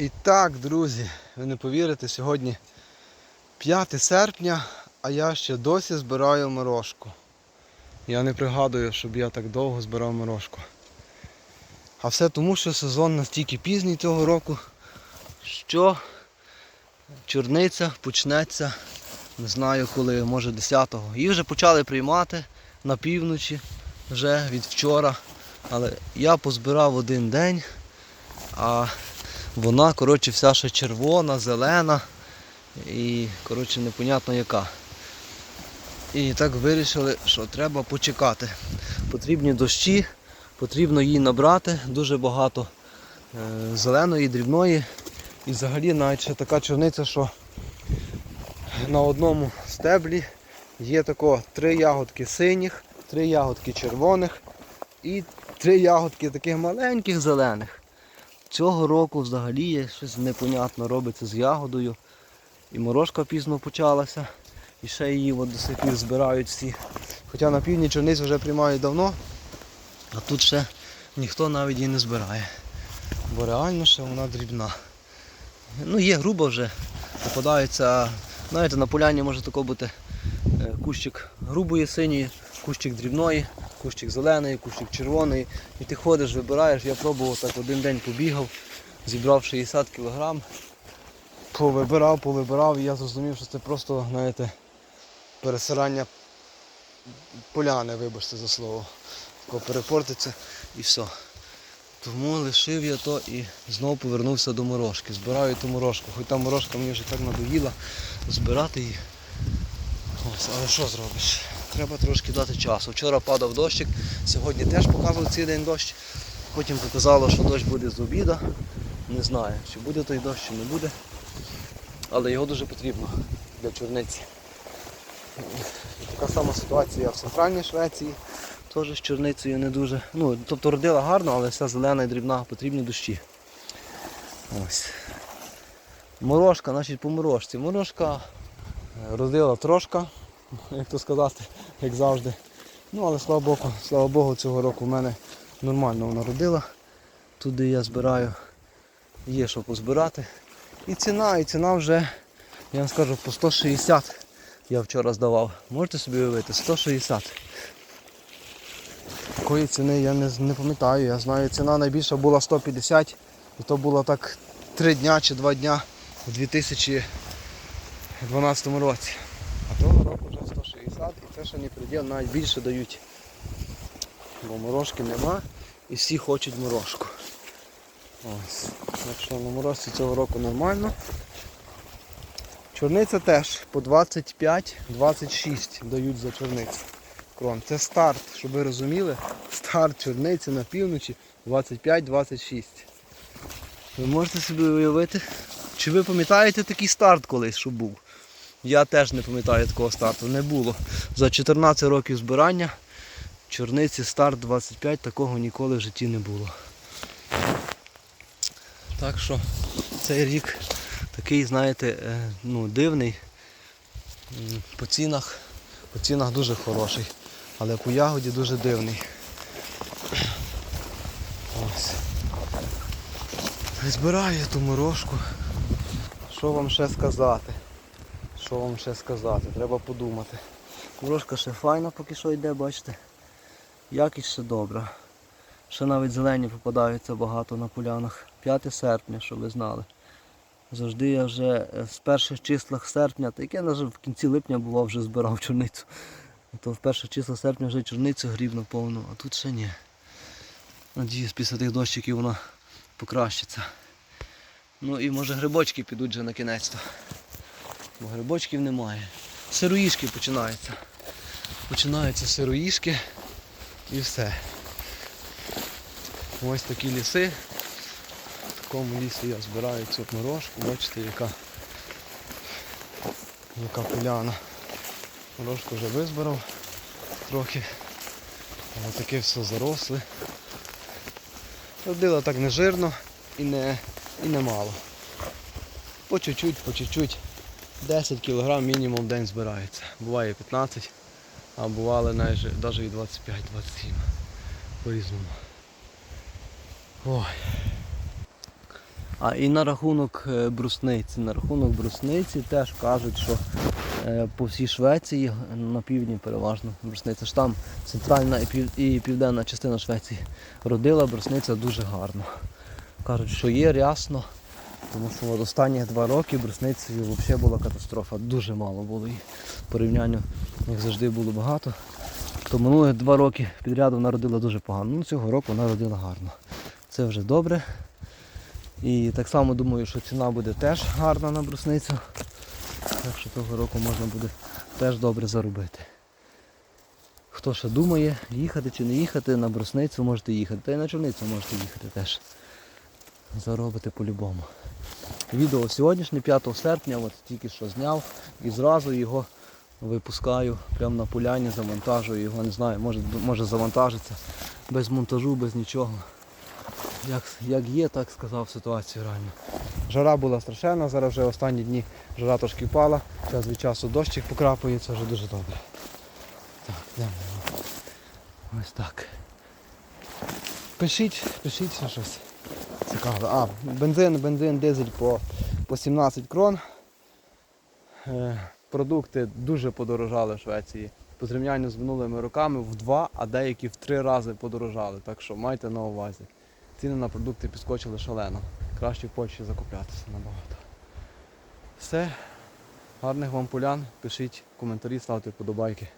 І так, друзі, ви не повірите, сьогодні 5 серпня, а я ще досі збираю морожку. Я не пригадую, щоб я так довго збирав морожку. А все тому, що сезон настільки пізній цього року, що чорниця почнеться, не знаю коли, може 10-го. Її вже почали приймати на півночі вже від вчора. Але я позбирав один день, а вона, коротше, вся ще червона, зелена і, коротше, непонятно яка. І так вирішили, що треба почекати. Потрібні дощі, потрібно її набрати, дуже багато е, зеленої, дрібної. І взагалі навіть ще така чорниця, що на одному стеблі є тако три ягодки синіх, три ягодки червоних і три ягодки таких маленьких зелених. Цього року взагалі є щось непонятно робиться з ягодою. І морожка пізно почалася, і ще її от до сих пір збирають всі. Хоча на півдні чорниць вже приймають давно, а тут ще ніхто навіть її не збирає. Бо реально ще вона дрібна. Ну є грубо вже, попадається, знаєте, на поляні може тако бути е, кущик грубої синьої, кущик дрібної, кущик зеленої, кущик червоної. І ти ходиш, вибираєш, я пробував так один день побігав, зібрав 60 кг, повибирав, повибирав, і я зрозумів, що це просто, знаєте, пересирання поляни, вибачте за слово. Тако перепортиться і все. Тому лишив я то і знову повернувся до морожки. Збираю ту морожку. Хоч та морожка мені вже так надоїла збирати її. Ось, але що зробиш? Треба трошки дати часу. Вчора падав дощик, сьогодні теж показував цей день дощ. Потім показало, що дощ буде з обіда. Не знаю, чи буде той дощ, чи не буде. Але його дуже потрібно для чорниці. Така сама ситуація в центральній Швеції. Теж з чорницею не дуже. Ну, тобто родила гарно, але вся зелена і дрібна, потрібні дощі. Ось. Морожка, значить по морожці. Морожка е, родила трошка, як то сказати, як завжди. Ну, але слава Богу, слава Богу, цього року в мене нормально вона родила. Туди я збираю, є що позбирати. І ціна, і ціна вже, я вам скажу, по 160 я вчора здавав. Можете собі уявити, 160. Такої ціни я не, не пам'ятаю. Я знаю, ціна найбільша була 150 і то було так 3 дня чи 2 дня у 2012 році. А того року вже 160 і це ще не приділ, навіть більше дають. Бо морожки нема і всі хочуть морожку. Ось. Так що на морозці цього року нормально. Чорниця теж по 25-26 дають за чорницю. Крон. Це старт, щоб ви розуміли. Старт чорниці на півночі 25-26. Ви можете собі уявити? Чи ви пам'ятаєте такий старт колись, що був? Я теж не пам'ятаю такого старту. Не було. За 14 років збирання чорниці старт 25 такого ніколи в житті не було. Так що цей рік такий, знаєте, е, ну, дивний. По цінах, по цінах дуже хороший, але по ягоді дуже дивний. Ось. Збираю я ту морожку. Що вам ще сказати? Що вам ще сказати? Треба подумати. Морожка ще файна поки що йде, бачите. Якість ще добра. Ще навіть зелені попадаються багато на полянах. 5 серпня, щоб ви знали. Завжди я вже е, з перших числах серпня, так я в кінці липня бував вже збирав чорницю. То в перших числах серпня вже чорницю гріб наповну, а тут ще ні. Надіюсь, після тих дощиків вона покращиться. Ну і може грибочки підуть вже на кінець. Бо грибочків немає. Сироїшки починаються. Починаються сироїшки і все. Ось такі ліси. В такому лісі я збираю цю морожку. Бачите, яка, яка поляна. Морожку вже визбирав трохи. Але таке все заросле. Родила так не жирно і не, і не мало. По чуть-чуть, по чуть-чуть. 10 кг мінімум в день збирається. Буває 15, а бували навіть і 25-27. По-різному. Ой. А і на рахунок е, брусниці. На рахунок брусниці теж кажуть, що е, по всій Швеції на півдні переважно брусниця. Ж там центральна і, пів, і південна частина Швеції родила брусниця дуже гарно. Кажуть, що є рясно, тому що от останні два роки брусницею взагалі була катастрофа. Дуже мало було її. Порівнянню, як завжди, було багато. То минулі два роки підряду вона родила дуже погано. Ну, цього року вона родила гарно. Це вже добре. І так само думаю, що ціна буде теж гарна на брусницю. Так що того року можна буде теж добре заробити. Хто ще думає, їхати чи не їхати, на брусницю можете їхати. Та й на чорницю можете їхати теж. Заробити по-любому. Відео сьогоднішнє, 5 серпня, от тільки що зняв і зразу його випускаю прямо на поляні, завантажую його, не знаю, може, може завантажиться без монтажу, без нічого. Як, як є, так сказав ситуацію реально. Жара була страшенна, зараз вже останні дні жара трошки впала, час від часу дощик покрапує, це вже дуже добре. Так, йдемо. Ось так. Пишіть, пишіть щось цікаве. А, бензин, бензин, дизель по, по 17 крон. Е, продукти дуже подорожали в Швеції. По зрівнянню з минулими роками в два, а деякі в три рази подорожали. Так що майте на увазі. Ціни на продукти підскочили шалено. Краще в Польщі закуплятися набагато. Все. Гарних вам полян. Пишіть коментарі, ставте вподобайки.